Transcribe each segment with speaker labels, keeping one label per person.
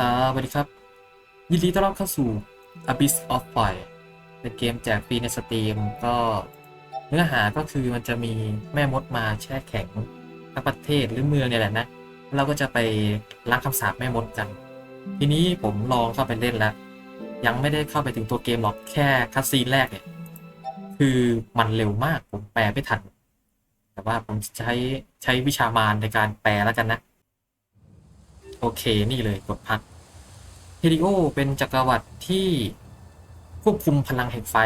Speaker 1: สวัสดีครับ ยินดีต้อนรับเข้าสู่ Abyss of Fire เป็นเกมแจกฟรีในสตรีมก็เนื้อหาก็คือมันจะมีแม่มดมาแช่แข็งทั้งประเทศหรือเมืองเนี่ยแหละนะ เราก็จะไปล้างคำสาปแม่มดกัน ทีนี้ผมลองเข้าไปเล่นแล้ว ยังไม่ได้เข้าไปถึงตัวเกมหรอกแค่คัดซีนแรกเนี่ย คือมันเร็วมากผมแปลไม่ทัน แต่ว่าผมใช้ใช้วิชามารในการแปลแล้วกันนะ โอเค นี่เลยกดพักเฮลิโอเป็นจักรวรรดิที่ควบคุมพลังแห่งไฟ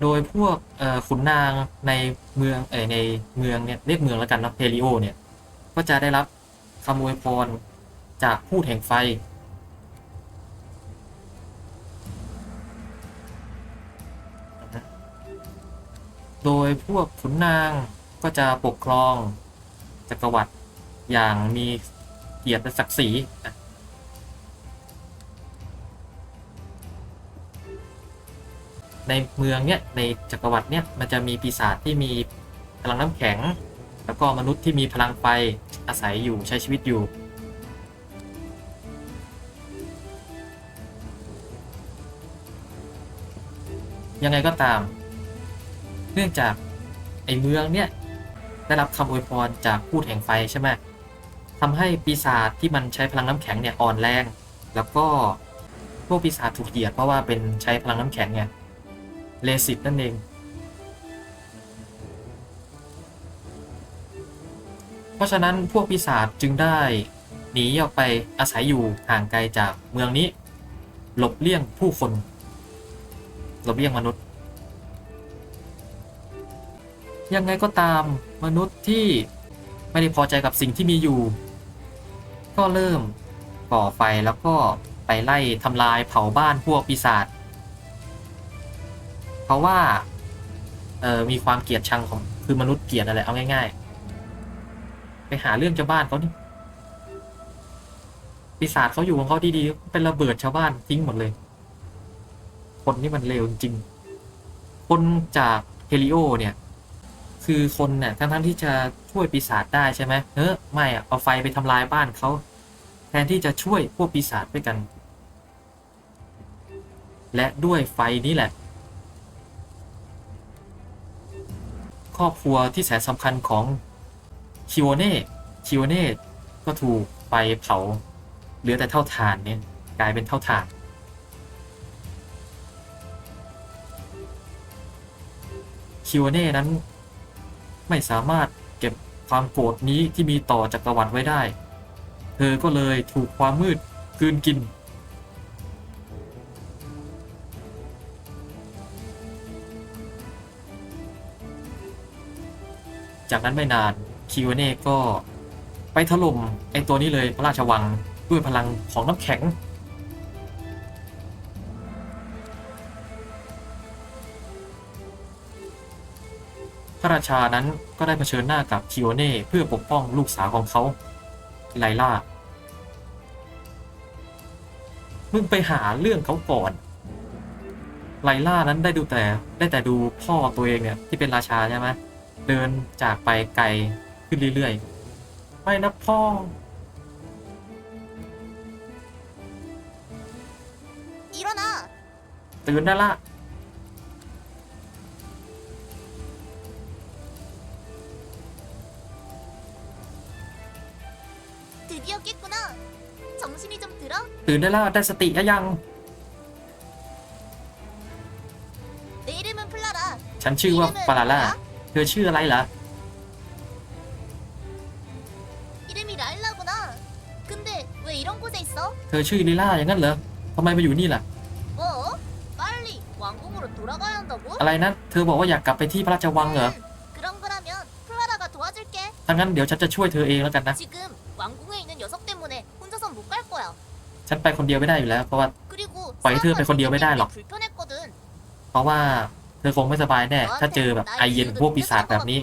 Speaker 1: โดยพวกขุนนางในเมืองเอในเมืองเนี่ยเรียกเมืองแล้วกันเนาะเฮลิโอเนี่ย ก็จะได้รับคำอวยพรจากพูดแห่งไฟโดยพวกขุนนางก็จะปกครอง จักรวรรดิอย่างมีเกียรติและศักดิ์ศรีในเมืองเนี้ยในจักรวรรดิเนี้ยมันจะมีปีศาจที่มีพลังน้ำแข็ง แล้วก็มนุษย์ที่มีพลังไฟอาศัยอยู่ใช้ชีวิตอยู่ยังไงก็ตาม เนื่องจากไอเมืองเนี่ย ได้รับคำอวยพรจากพูดแห่งไฟใช่ไหมทำให้ปีศาจที่มันใช้พลังน้ำแข็งเนี่ยอ่อนแรง แล้วก็พวกปีศาจถูกเหยียดเพราะว่าเป็นใช้พลังน้ำแข็งไงเลสิตนั่นเอง เพราะฉะนั้นพวกปีศาจจึงได้หนีออกไปอาศัยอยู่ห่างไกลจากเมืองนี้ หลบเลี่ยงผู้คน หลบเลี่ยงมนุษย์ ยังไงก็ตามมนุษย์ที่ไม่ได้พอใจกับสิ่งที่มีอยู่ ก็เริ่มก่อไฟแล้วก็ไปไล่ทำลายเผาบ้านพวกปีศาจเพราะว่าเออมีความเกลียดชังของคือมนุษย์เกลียดอะไรเอาง่าย ๆ ไปหาเรื่องชาวบ้านเขานี่ปีศาจเขาอยู่ของเขาดีๆเป็นระเบิดชาวบ้านทิ้งหมดเลย คนนี่มันเลวจริงคนจากเฮลิโอเนี่ย คือคนเนี่ยทั้งทั้งที่จะช่วยปีศาจได้ใช่ไหมเออไม่อะเอาไฟไปทำลายบ้านเขาแทนที่จะช่วยพวกปีศาจด้วยกัน และด้วยไฟนี้แหละ ครอบครัวที่แสนสำคัญของคิโอเน่คิโอเน่ก็ถูกไฟเผา เหลือแต่เท่าฐานเนี่ยกลายเป็นเท่าฐานคิวเน่นั้น ไม่สามารถเก็บความโกรธนี้ที่มีต่อจักรวรรดิไว้ได้ เธอก็เลยถูกความมืดกืนกิน จากนั้นไม่นานคิวเน่ก็ไปถล่มไอตัวนี้เลยพระราชวังด้วยพลังของน้ำแข็ง พระราชานั้นก็ได้เผชิญหน้ากับทิโอเน่เพื่อปกป้องลูกสาวของเขา ไลล่า มึงไปหาเรื่องเขาก่อน ไลล่านั้นได้ดูแต่ได้แต่ดูพ่อตัวเองเนี่ยที่เป็นราชาใช่ไหมเดินจากไปไกลขึ้นเรื่อยๆ ไม่นะพ่อ ตื่นได้ละ ตื่นได้แล้วได้สติยังฉันชื่อว่าปาลาล่าเธอชื่ออะไร
Speaker 2: ล่ะ
Speaker 1: เธอชื่อลิล่าอย่างนั้นเหรอทำไมมาอยู่นี่ล่ะอะไรนะเธอบอกว่าอยากกลับไปที่พระราชวังเหรอถ้างั้นเดี๋ยวฉันจะช่วยเธอเองแล้วกันนะ ฉันไปคนเดียวไม่ได้อยู่แล้ว เพราะว่า
Speaker 2: ปล่อ
Speaker 1: ยให้เธ
Speaker 2: อไป
Speaker 1: ค
Speaker 2: นเดี
Speaker 1: ยวไม่ได้
Speaker 2: หรอก
Speaker 1: เพราะว่าเธอคงไม่สบายแน่ ถ้าเจอแบบไอเย็นพวกปีศาจแบบนี้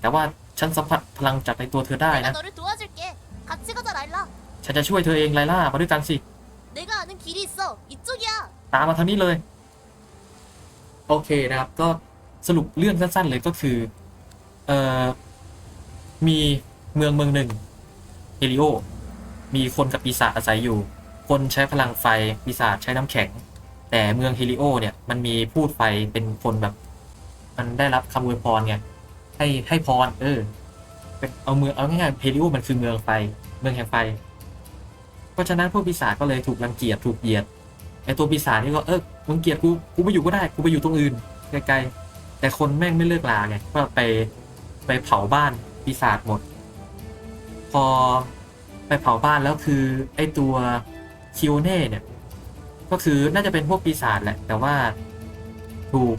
Speaker 1: แต่ว่าฉันสัมผัสพลังจากในตัวเธอได้นะ ฉันจะช่วยเธอเองไลล่ามาด้วยกันสิ ตามมาทางนี้เลย โอเคนะครับ ก็สรุปเรื่องสั้นๆเลยก็คือ เอ่อ มีเมืองเมืองหนึ่งเฮลิโอ มีคนกับปีศาจอาศัยอยู่ คนใช้พลังไฟปีศาจใช้น้ำแข็ง แต่เมืองเฮลิโอเนี่ยมันมีพูดไฟเป็นคนแบบ มันได้รับคำอวยพรไงให้ให้พร เออเป็นเอาเมืองเอาง่ายๆเฮลิโอมันคือเมืองไฟ เมืองแห่งไฟ เพราะฉะนั้นพวกปีศาจก็เลยถูกรังเกียจถูกเหยียดไอตัวปีศาจนี่ก็เออมึงเกียดกูกูไม่อยู่ก็ได้กูไปอยู่ตรงอื่นไกลๆแต่คนแม่งไม่เลิกลาไงก็ไปไปเผาบ้านปีศาจหมด พอ ไปเผาบ้านแล้วคือไอตัวคิโอเน่เนี่ย ก็คือน่าจะเป็นพวกปีศาจแหละ แต่ว่าถูก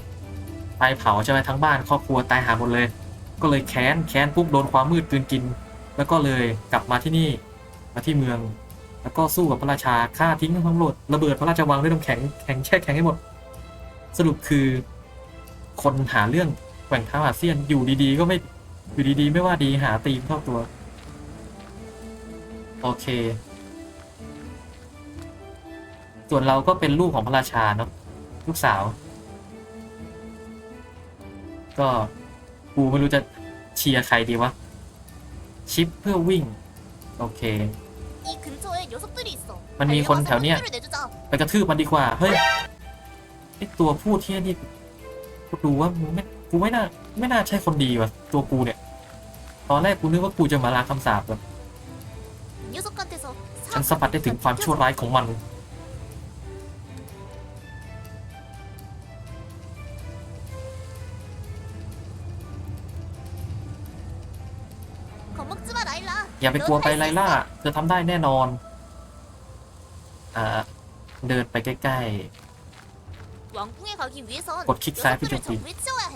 Speaker 1: ไฟเผาใช่ไหมทั้งบ้านครอบครัวตายหาหมดเลย ก็เลยแค้นแค้นปุ๊บโดนความมืดกืนกิน แล้วก็เลยกลับมาที่นี่มาที่เมือง แล้วก็สู้กับพระราชาฆ่าทิ้งทั้งหมดระเบิดพระราชวังด้วยน้ำแข็งแข็งแช่แข็งให้หมด สรุปคือ คนหาเรื่องแกว่งท้าอาเซียนอยู่ดีๆ ก็ไม่อยู่ดีๆ ไม่ว่าดีหาตีมเข้าตัว โอเค ส่วนเราก็เป็นลูกของพระราชาเนาะลูกสาว ก็กูไม่รู้จะเชียร์ใครดีวะ ชิปเพื่อวิ่ง โอเค
Speaker 2: มั
Speaker 1: นมีคน
Speaker 2: แถวเนี้ย
Speaker 1: ไปกระทืบมันดีกว่า เฮ้ยไอตัวพูดเที่ยนี่กูดูว่ากูไม่กูไม่น่า ไม่น่าใช่คนดีว่ะ ตัวกูเนี่ย ตอนแรกกูนึกว่ากูจะมาล้างคำสาปแบบันสัมผัสได้ถึงความชั่วร้ายของมัน อย่าไปกลัวไปไลล่า เธอทำได้แน่นอน เดินไปใกล้
Speaker 2: ๆ กดค
Speaker 1: ลิกซ้า
Speaker 2: ยไปโจม
Speaker 1: ตี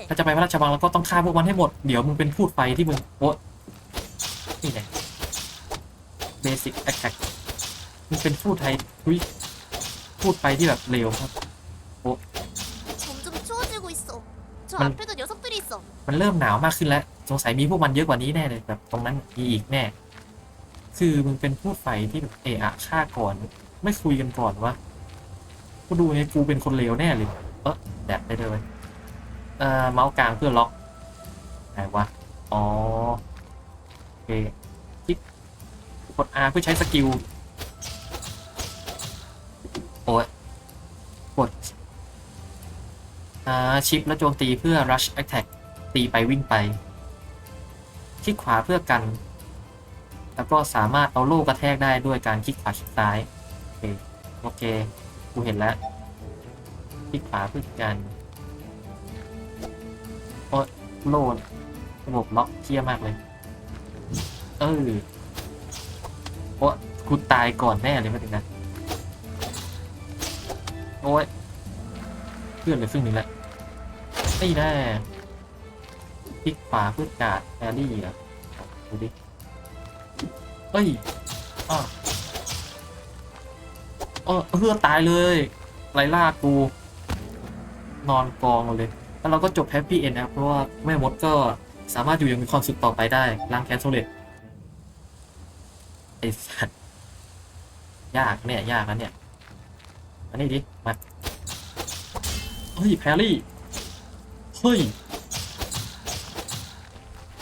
Speaker 1: ถ้าจะไปพระราชวังแล้วก็ต้องฆ่าพวกมันให้หมด เดี๋ยวมึงเป็นพูดไฟที่มึงโอ๊ะนี่ไง Basic Attack มึงเป็นพูดไทยอุ้ยพูดไฟที่แบบเร็วครับ
Speaker 2: 점점 추워지고 있어. 저
Speaker 1: 만-
Speaker 2: 앞에도 녀석들이 있어.
Speaker 1: มันเริ่มหนาวมากขึ้นแล้ว สงสัยมีพวกมันเยอะกว่านี้แน่เลยแบบตรงนั้นมีอีกแน่ คือมึงเป็นพูดไฟที่แบบเอะอะฆ่าก่อน ไม่คุยกันก่อนวะกูดูเนี่ยกูเป็นคนเลวแน่เลย เออแดดได้เลยเอ่อเมาส์กลางเพื่อล็อกไหนวะ อ๋อ โอเคคลิกกด R เพื่อใช้สกิล โอ้ยกดอ่าชิปแล้วโจมตีเพื่อ rush attack ตีไปวิ่งไป คลิกขวาเพื่อกัน แล้วก็สามารถเอาโล่กระแทกได้ด้วยการคลิกขวาคลิกซ้าย โอเคโอเคกูเห็นแล้ว คลิกขวาเพื่อกันโอ้โล่ระบบล็อกเที่ยมากเลย เออโอ้กูตายก่อนแน่เลยไม่ถึงนะ โอ้ยเพื่อนเลือครึ่งหนึ่งแล้วนี่แน่คลิกขวาเพื่อกาดแอรี่เหรอดูดิเอ้ยอ้าเออเพื่อตายเลยไล่ล่ากู นอนกองเลย แล้วเราก็จบแฮปปี้เอนนะเพราะว่าแม่มดก็สามารถอยู่อยังมีความสุขต่อไปได้ล้างแค้นโซเลตไอ้สัตว์ยากเนี่ย ยากนะเนี่ย อันนี้ดิ มา เฮ้ย แพรรี่ เฮ้ย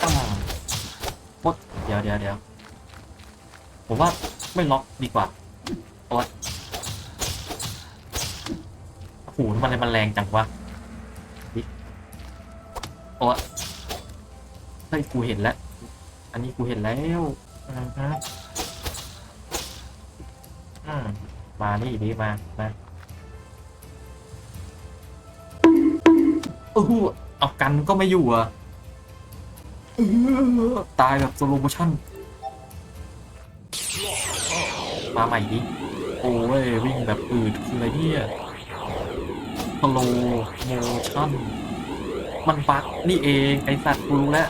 Speaker 1: อ้าวมดเดี๋ยวเดี๋ยวเดี๋ยวผมว่าไม่ล็อกดีกว่าโอ๊ยโอ้โหมันอะไรมันแรงจังวะดิโอ๊ยเฮ้ยกูเห็นแล้ว อันนี้กูเห็นแล้วอ่าฮะอืม มานี่ดิมามาโอ้เอากันก็ไม่อยู่อะตายแบบสโลโมชั่น มาใหม่ดิโอ้ยวิ่งแบบอืดคืออะไรเนี่ยสโลโมชั่น มันบักนี่เองไอสัตว์กูรู้แล้ว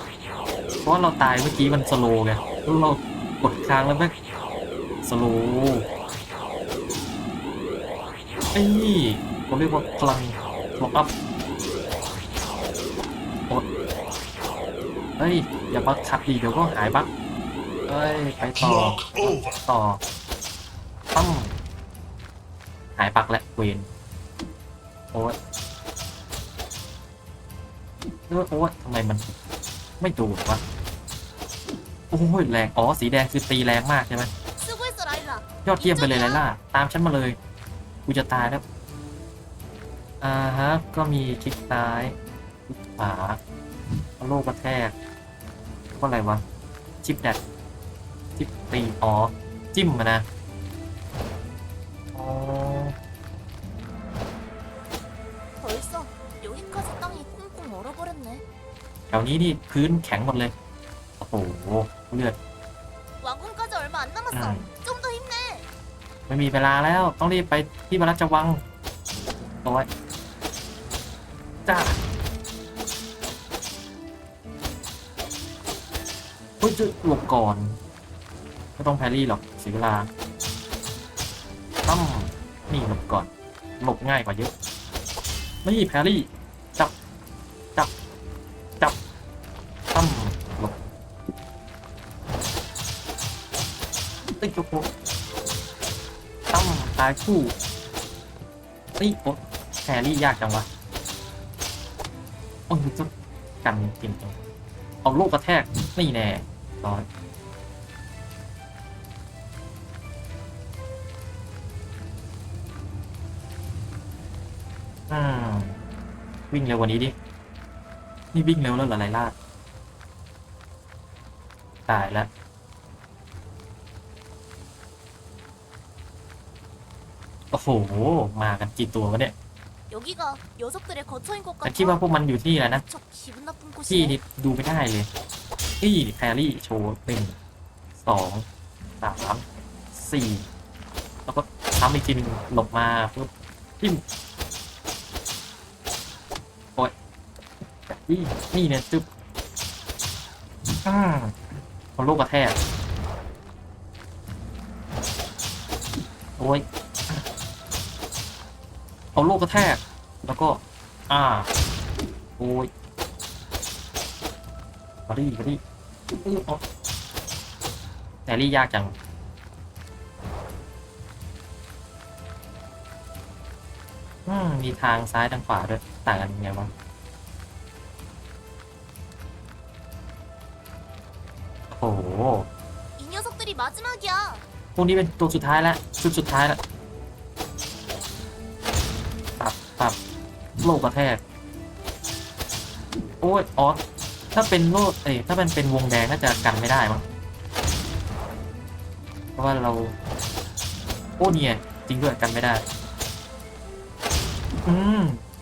Speaker 1: เพราะเราตายเมื่อกี้มันสโลไงแล้วเรากดค้างแล้วแม่งสโล ไอ้นี่เราเรียกว่าพลังล็อกอัพอดเฮ้ย อย่าบักชัดดีเดี๋ยวก็หายบักเอ้ย ไปต่อ ต่อต้องหายปักและเวนโอ๊ยเออโอ๊ยทำไมมันไม่ดูดวะโอ้ยแรง อ๋อ สีแดงคือตีแรงมากใช่ไหมยอดเยี่ยมไปเลยไลล่า ตามฉันมาเลย กูจะตายแล้ว อ่าฮะ ก็มีคลิกซ้ายคลิกขวาเอาโลกกระแทกก็อะไรวะ ชิปแดดชิปตี อ๋อ จิ้มมานะ อ๋อ
Speaker 2: 벌써 여기까지 땅이 꽁꽁 얼어버렸네
Speaker 1: แถวนี้นี่พื้นแข็งหมดเลย โอ้โห เลือด
Speaker 2: 왕궁까지 얼마 안 남았어
Speaker 1: 음.
Speaker 2: 좀 더 힘내
Speaker 1: ไม่มีเวลาแล้วต้องรีบไปที่พระราชวังโอ้ยจ้าเฮ้ยจะหลบก่อนไม่ต้องแพรี่หรอกเสียเวลาตั้มนี่หลบก่อนหลบง่ายกว่าเยอะนี่แพรรี่จับจับจับตั้มหลบติ๊กโก ตั้มตายคู่นี่โอ๊แฮรี่ยากจังวะโอ้ยจะกันจริงจังเอาโลกกระแทกนี่แน่ร้อยวิ่งเร็วกว่านี้ดิ นี่วิ่งเร็วแล้วหรอไรลาดตายแล้ว โอ้โห มากันกี่ตัววะเนี่ย
Speaker 2: 여기가 녀석들의 거처인 것
Speaker 1: ฉันคิดว่า
Speaker 2: 같아
Speaker 1: พวกมันอยู่ที่แล้วนะ
Speaker 2: 저 기분 나쁜
Speaker 1: ที่
Speaker 2: 곳이네
Speaker 1: นี่ดูไม่ได้เลย นี่แครี่โชว์หนึ่ง สอง สาม สี่ แล้วก็ซ้ำอีกทีหนึงหลบมาปุ๊บทิมโอ้ยนี่นี่เนี่ยจึ๊บอ่าเอาลูกกระแทก โอ้ย เอาลูกกระแทก แล้วก็ อ่า โอ้ยมาดิมาดิเอแต่รี่ยากจังมีทางซ้ายทางขวาด้วย ต่างกันยังไงวะโอ้โหพวกนี้เป็นตัวสุดท้ายแล้ว ชุดสุดท้ายแล้ว โลกกระแทก โอ้ยออสถ้าเป็นโลกเอ้ถ้ามันเป็นวงแดงน่าจะกันไม่ได้มั้งเพราะว่าเรา โอ้เนี่ยจริงด้วยกันไม่ได้ อืม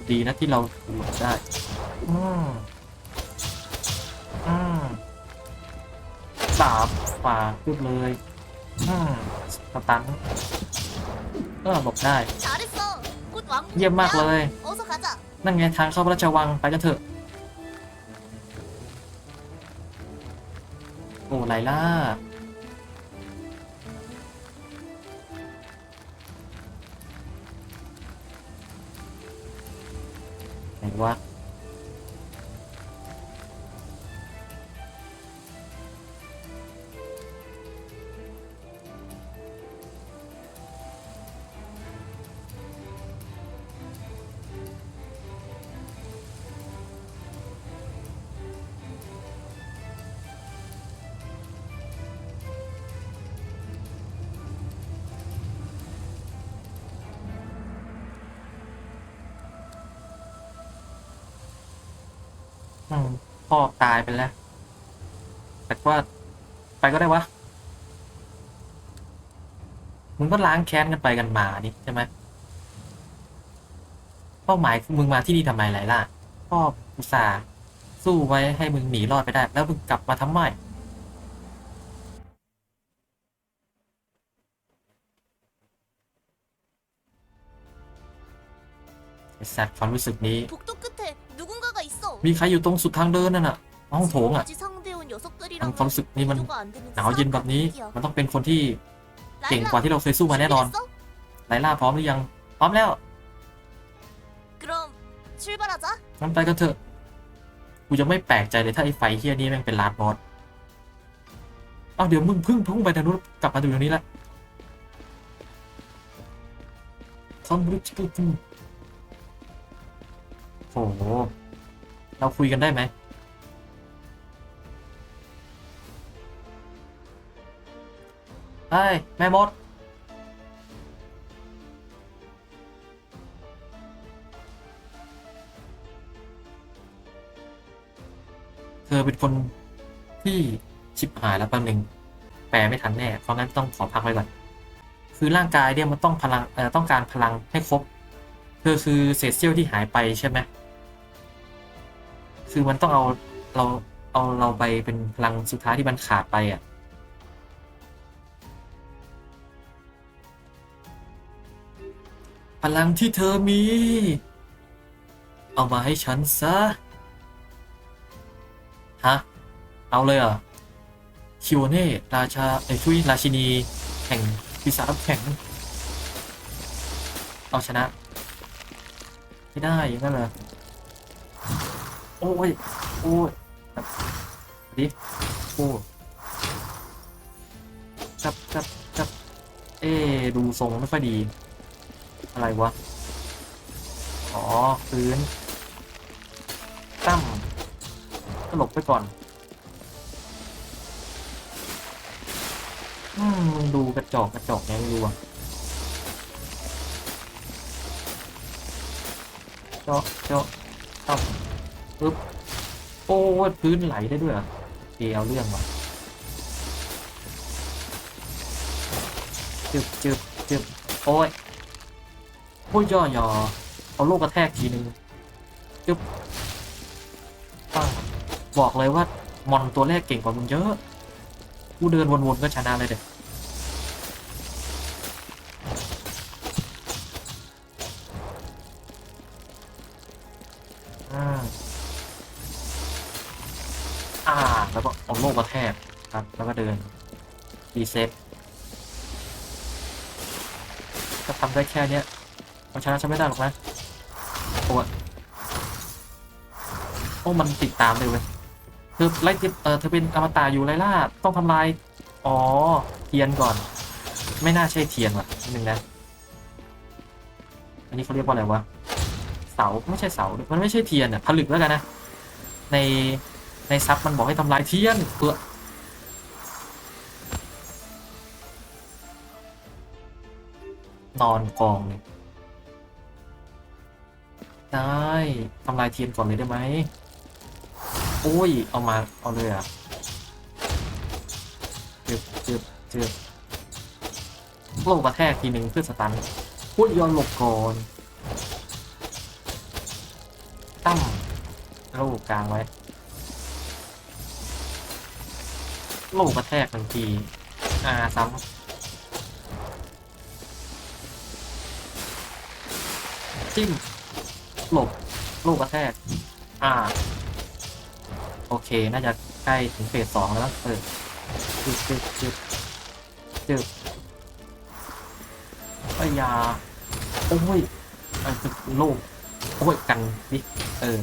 Speaker 1: ดีนะที่เราหลบได้ อืม อืมสามฝ่าขึ้นเลย อืมตันก็หลบได้ เยี่ยมมากเลย นั่นไงทางเข้าพระราชวังไปกันเถอะ โอ้ไลล่าไหนวะ อืมพ่อตายไปแล้ว แต่ว่า ไปก็ได้วะ มึงก็ล้างแค้นกันไปกันมานี่ใช่ไหมเป้าหมายคือมึงมาที่นี่ทำไมไรล่ะ พ่ออุตส่าห์สู้ไว้ให้มึงหนีรอดไปได้ แล้วมึงกลับมาทำไม ไอสัตว์ความรู้สึกนี้
Speaker 2: 복도 끝에 누군가가 있어
Speaker 1: มีใครอยู่ตรงสุดทางเดินนั่นอะห้องโถงอะ
Speaker 2: ทาง
Speaker 1: ความสึกนี่มันหนาวเย็นแบบนี้ มันต้องเป็นคนที่เก่งกว่าที่เราเคยสู้มาแน่นอนไลล่าพร้อมหรือยัง พร้อมแล้วงั้นไปกันเถอะ กูจะไม่แปลกใจเลยถ้าไอ้ไฟเฮียนี่แม่งเป็นลาดบอสอ้าวเดี๋ยวมึงพึ่งพุ่งไปทางนู้นกลับมาดูตรงนี้ละทอมบริดจ์กูโอ้โเราคุยกันได้ไหมเฮ้ยแม่มด เธอเป็นคนที่ชิบหายแล้วแป๊บนึง แปลไม่ทันแน่ เพราะงั้นต้องขอพักไว้ก่อน คือร่างกายเนี่ยมันต้องพลังเอ่อต้องการพลังให้ครบ เธอคือเศษเสี้ยวที่หายไปใช่ไหม คือมันต้องเอาเราเอาเราไปเป็นพลังสุดท้ายที่มันขาดไปอะพลังที่เธอมี เอามาให้ฉันซะ ฮะ เอาเลยเหรอคิวเน่ราชาเอ้ยชุยราชินีแห่งปีศาจแข็ง เอาชนะ ไม่ได้ยังนั้นเหรอ โอ้ยโอ้ยแบบดิโอ้จับจับจับเอ๊ดูทรงไม่ค่อยดี อะไรวะ อ๋อพื้น ตั้มก็หลบไปก่อน อืมมึงดูกระจอกกระจอกไงไม่รู้อะเจาะเจาะตั้ ปึ๊บโอ้พื้นไหลได้ด้วยเหรอโอเอาเรื่องว่ะจึบจึบจึบโอ้ยโอ้ยย่อย่อเอาโลกกระแทกทีนึงจึ๊บปังบอกเลยว่ามอนตัวแรกเก่งกว่ามึงเยอะ กูเดินวนๆก็ชนะเลยเด็ก ล้วก็เอาโลกระแทกครับ แล้วก็เดินรีเซ็ตจะทำได้แค่เนี้ยเอาชนะฉันไม่ได้หรอกนะโอ้โอ้มันติดตามเลยเว้ยเธอไล่ติดเออเธอเป็นอมตะอยู่ไรล่าต้องทำลาย อ๋อ เทียนก่อน ไม่น่าใช่เทียนว่ะนิดนึงนะอันนี้เขาเรียกว่าอะไรวะเสาไม่ใช่เสา มันไม่ใช่เทียนอะผลึกแล้วกันนะ ใน ในซับมันบอกให้ทำลายเทียนเพื่อนอนกองเลยได้ทำลายเทียนก่อนเลยได้ไหมโอ้ย เอามา เอาเลยอะจึบจึบจึบโลกกระแทกทีหนึ่งเพื่อสตันพูดย้อนหลบก่อนตั้มโลกกลางไว้ ลกกระแทกหนึ่งทีอ่าซ้ำจิ้มหลบลูกกระแทกอ่า โอเค น่าจะใกล้ถึงเฟสสองแล้วเออจึบจึบจึบจึบไอ้ยา โอ้ยไอ้ตึกโลกโอ้ย กันดิเออ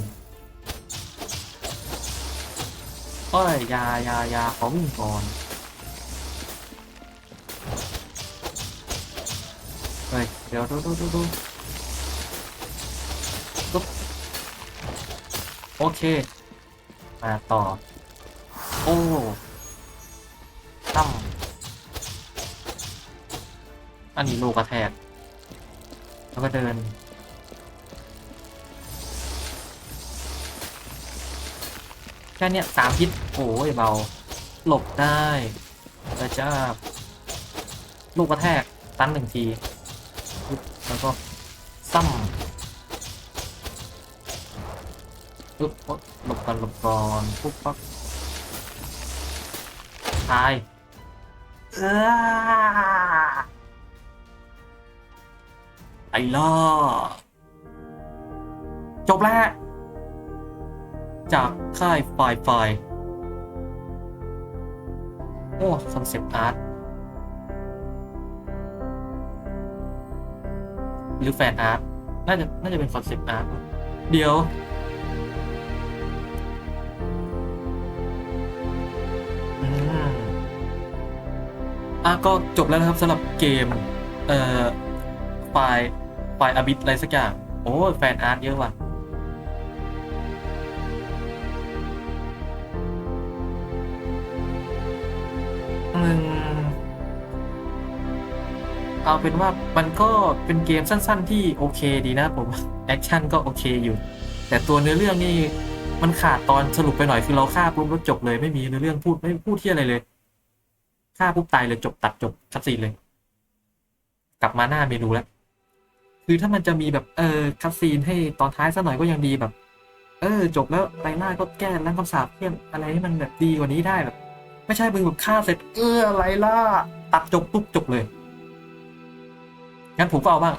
Speaker 1: อ้ยยายายาขอวิ่งก่อนเฮ้ยเดี๋ยวดูดูดูดูโอเค มาต่อ โอ้ตั้มอันนี้ลูกกระแทก แล้วก็เดิน แค่เนี้ยสามฮิตโอ้ยเบา หลบได้แต่จ้าลูกกระแทกตันหนึ่งที แล้วก็ซ้ำปึ๊บโอ๊ะหลบก่อนหลบก่อนปุ๊บปั๊บตายเออไอ้ล่อจบแล้ว จากค่ายไฟไฟโอ้คอนเซปต์อาร์ตหรือแฟนอาร์ตน่าจะน่าจะเป็นคอนเซปต์อาร์ตเดี๋ยว อะก็จบแล้วนะครับสำหรับเกม เอ่อไฟล์ไฟล์อบิทอะไรสักอย่าง โอ้แฟนอาร์ตเยอะว่ะ อืมเอาเป็นว่ามันก็เป็นเกมสั้น ๆ ที่โอเคดีนะผมแอคชั่นก็โอเคอยู่ แต่ตัวเนื้อเรื่องนี่มันขาดตอนสรุปไปหน่อยคือเราฆ่าปุ๊บแล้วจบเลยไม่มีเนื้อเรื่องพูดไม่พูดที่อะไรเลยฆ่าปุ๊บตายเลยจบตัดจบคัดซีนเลย กลับมาหน้าเมนูแล้วคือถ้ามันจะมีแบบเออคัดซีนให้ตอนท้ายสักหน่อยก็ยังดีแบบ เออ จบแล้วไลล่าก็แก้ล้างคำสาปเพี้ยนอะไรให้มันแบบดีกว่านี้ได้แบบ ไม่ใช่มึงแบบฆ่าเสร็จเออไรล่าตัดจบปุ๊บจบเลยงั้นผมก็เอาบ้าง